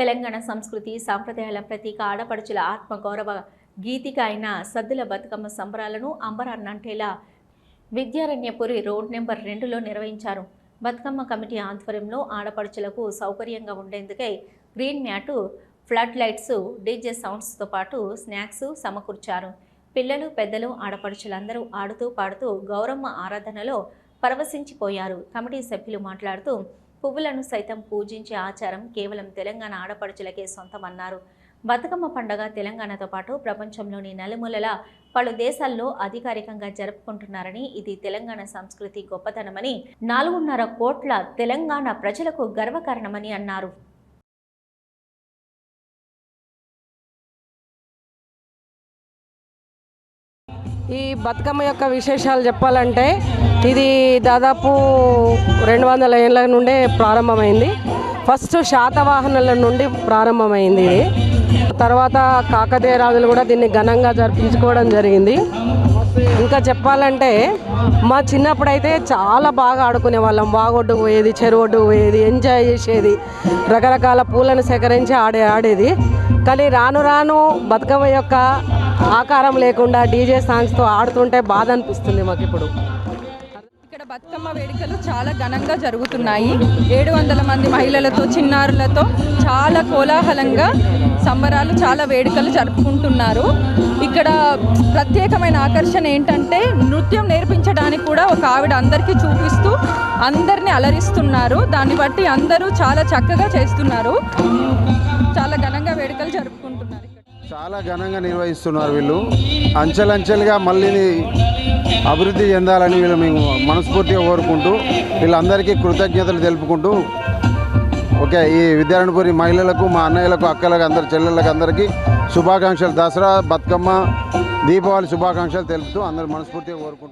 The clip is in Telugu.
తెలంగాణ సంస్కృతి సాంప్రదాయాల ప్రతీక ఆడపడుచుల ఆత్మగౌరవ గీతిక అయిన సద్దుల బతుకమ్మ సంబరాలను అంబరాన్నంటేలా విద్యారణ్యపురి రోడ్ నెంబర్ రెండులో నిర్వహించారు. బతుకమ్మ కమిటీ ఆధ్వర్యంలో ఆడపడుచులకు సౌకర్యంగా ఉండేందుకై green mat flood lights DJ సౌండ్స్తో పాటు స్నాక్స్ సమకూర్చారు. పిల్లలు పెద్దలు ఆడపడుచులందరూ ఆడుతూ పాడుతూ గౌరమ్మ ఆరాధనలో పరవశించిపోయారు. కమిటీ సభ్యులు మాట్లాడుతూ పువ్వులను సైతం పూజించే ఆచారం కేవలం తెలంగాణ ఆడపడుచులకే సొంతమన్నారు. బతుకమ్మ పండుగ తెలంగాణతో పాటు ప్రపంచంలోని నలుమూలలా పలు దేశాల్లో అధికారికంగా జరుపుకుంటున్నారని ఇది తెలంగాణ సంస్కృతి గొప్పతనమని నాలుగున్నర కోట్ల తెలంగాణ ప్రజలకు గర్వకారణమని అన్నారు. ఈ బతుకమ్మ యొక్క విశేషాలు చెప్పాలంటే ఇది దాదాపు రెండు వందల ఏళ్ళ నుండే ప్రారంభమైంది. ఫస్ట్ శాతవాహనుల నుండి ప్రారంభమైంది ఇది. తర్వాత కాకతీయ రాజులు కూడా దీన్ని ఘనంగా జరిపించుకోవడం జరిగింది. ఇంకా చెప్పాలంటే మా చిన్నప్పుడైతే చాలా బాగా ఆడుకునే వాళ్ళం వాగొడ్డుకు పోయేది చెరువొడ్డుకు పోయేది ఎంజాయ్ చేసేది. రకరకాల పూలను సేకరించి ఆడే ఆడేది. కానీ రాను రాను బతుకమ్మ యొక్క ఆకారం లేకుండా డీజే సాంగ్స్తో ఆడుతుంటే బాధ అనిపిస్తుంది మాకు ఇప్పుడు బతుకమ్మ వేడుకలు చాలా ఘనంగా జరుగుతున్నాయి. ఏడు వందల మంది మహిళలతో చిన్నారులతో చాలా కోలాహలంగా సంబరాలు చాలా వేడుకలు జరుపుకుంటున్నారు. ఇక్కడ ప్రత్యేకమైన ఆకర్షణ ఏంటంటే నృత్యం నేర్పించడానికి కూడా ఒక ఆవిడ అందరికీ చూపిస్తూ అందరినీ అలరిస్తున్నారు. దాన్ని బట్టి అందరూ చాలా చక్కగా చేస్తున్నారు. చాలా ఘనంగా వేడుకలు జరుపు చాలా ఘనంగా నిర్వహిస్తున్నారు వీళ్ళు. అంచెలంచెలుగా మళ్ళీ అభివృద్ధి చెందాలని వీళ్ళు మేము మనస్ఫూర్తిగా కోరుకుంటూ వీళ్ళందరికీ కృతజ్ఞతలు తెలుపుకుంటూ ఓకే ఈ విద్యారణపురి మహిళలకు మా అన్నయ్యలకు అక్కలకు అందరి చెల్లెళ్ళకి అందరికీ శుభాకాంక్షలు. దసరా బతుకమ్మ దీపావళి శుభాకాంక్షలు తెలుపుతూ అందరు మనస్ఫూర్తిగా కోరుకుంటూ